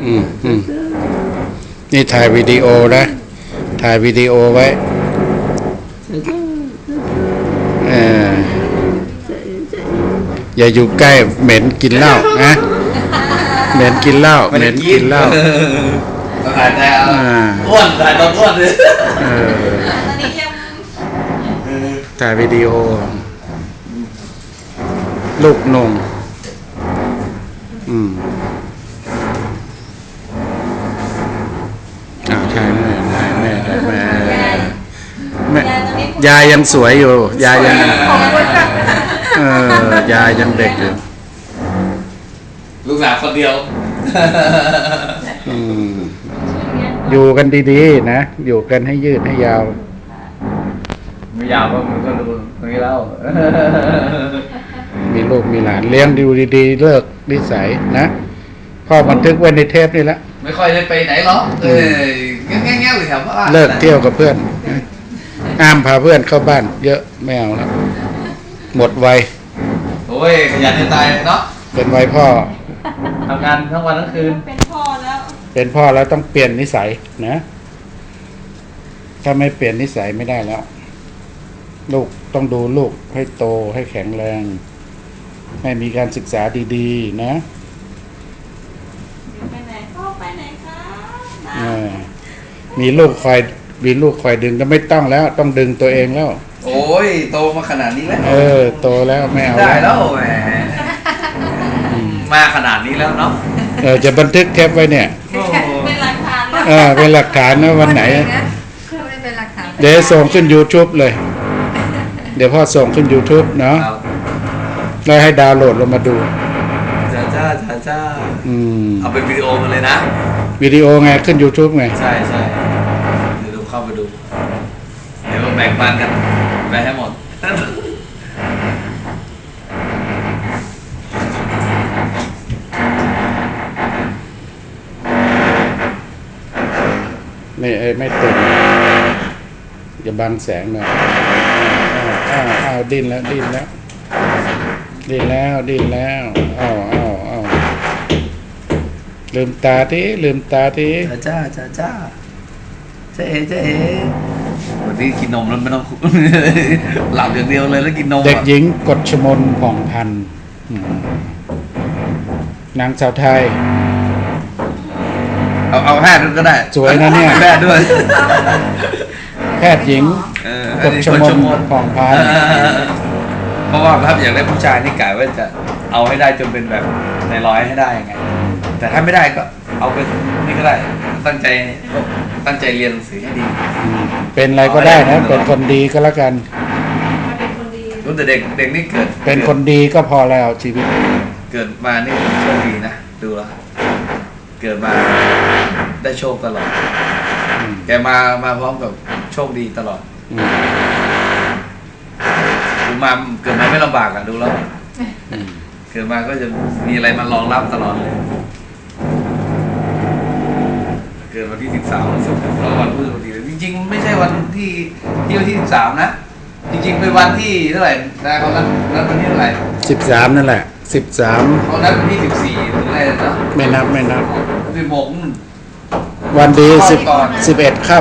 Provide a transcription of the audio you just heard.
อืมอืมนี่ถ่ายวิดีโอนะ ถ่ายวิดีโอไว้เอออย่าอยู่ใกล้เหม็นกินเหล้านะเหม็นกินเหล้าเหม็นกินเหล้าถ่ายแต่อ่าอ้วนถ่ายตอนอ้วนเลยเออตอนนี้ยังถ่ายวิดีโอ ลูกนงอืมอ้าวใช่แม่แม่แม่แม่แม่ ยายตอนนี้ยายยังสวยอยู่ ยายยังขอบคุณค่ะเออยายยังเด็กอยู่ลูกสาวคนเดียวอืมอยู่กันดีๆนะ อยู่กันให้ยืดให้ยาว ไม่ยาวก็มันก็ดูตรงนี้แล้วมีลูกมีหลานเลี้ยงดูดีๆ เลิกนิสัยนะพ่อบันทึกไว้ในเทปนี่แล้วไม่ค่อยได้ไปไหนหรอกเออแง่ๆอยู่แถวบ้านเลิกเที่ยวกับเพื่อน นะอ้ามพาเพื่อนเข้าบ้าน เยอะไม่เอาแล้วหมดวัยโอ้ยขยันจะตายเนาะเป็นวัยพ่อทำงานทั้งวันทั้งคืน เป็นพ่อแล้ว เป็นพ่อแล้วต้องเปลี่ยนนิสัยนะ ถ้าไม่เปลี่ยนนิสัยไม่ได้แล้ว ลูกต้องดูลูกให้โตให้แข็งแรง ให้มีการศึกษาดีๆ นะไปไหนพ่อไปไหนคะเออมีลูกคอย มีลูกคอยดึงก็ไม่ต้องแล้ว ต้องดึงตัวเองแล้ว โอ้ยโตมาขนาดนี้แล้ว เออ โตแล้วไม่เอาได้แล้วแหมอืมมาขนาดนี้แล้วเนาะเออจะบันทึกเทปไว้เนี่ยโอ้โหเป็นหลักฐานแล้วเออเป็นหลักฐานนะวันไหนไม่เป็นหลักฐานเดี๋ยวส่งขึ้น YouTube เลย เดี๋ยวพ่อส่งขึ้น YouTube เนาะครับแล้วให้ดาวน์โหลดลงมาดูจ้าจ้าจ้าจ้าอืมเอาเป็นวิดีโอมาเลยนะ วิดีโอไงขึ้น YouTube ไง ใช่ใช่ งปันกันไปให้หมดไม่เอ้ยไม่ตึงอย่าบังแสงหน่อยอ้าวอ้าวอ้าวดิ้นแล้วดิ้นแล้วดิ้นแล้วดิ้นแล้วอ้าวอ้าวอ้าวลืมตาทีลืมตาทีจ้าจ้าจ้าจ้าเอ๋จ้าเอ๋วันนี้กินนมแล้วไม่ต้อง หลับอย่างเดียวเลยแล้วกินนมเด็กอะหญิงกฎชมนผ่องพันธุ์อืมนางสาวไทย เอาเอาแพทย์ก็ได้สวยนะเนี่ย แพทย์ด้วย แพทย์หญิงเออกฎชมนผ่องพันธุ์เพราะว่าถ้าอยากได้ผู้ชายนี่กะว่าจะเอาให้ได้จนเป็นแบบในร้อยให้ได้ไง แต่ถ้าไม่ได้ก็เอาเป็นนี่ก็ได้ ตั้งใจตั้งใจเรียนหนังสือให้ดี อืม เป็นอะไรก็ได้นะ เป็นคนดีก็แล้วกันมาเป็นคนดีรู้แต่เด็กเด็กนี่เกิดเป็นคนดีก็พอแล้วชีวิต เกิดมานี่โชคดีนะดูแล้วเกิดมาได้โชคตลอด อืมแกมามาพร้อมกับโชคดีตลอดอืมดูมาเกิดมาไม่ลำบากอะดูแล้ว อืมเกิดมาก็จะมีอะไรมารองรับตลอดเลย เกิดวันที่สิบสามสุกร์แล้ววันพฤหัสบดีจ ริง ๆ ไม่ใช่วันที่ที่วันที่สิบสามนะ จริง ๆ เป็นวันที่เท่าไหร่นะเขานัดนัดวันที่เท่าไหร่สิบสามนั่นแหละสิบสามเขานัดวันที่สิบสี่หรืออะไรนะไม่นับไม่นับสิบหกนู่นวันดีสิบก่อนสิบเอ็ดค่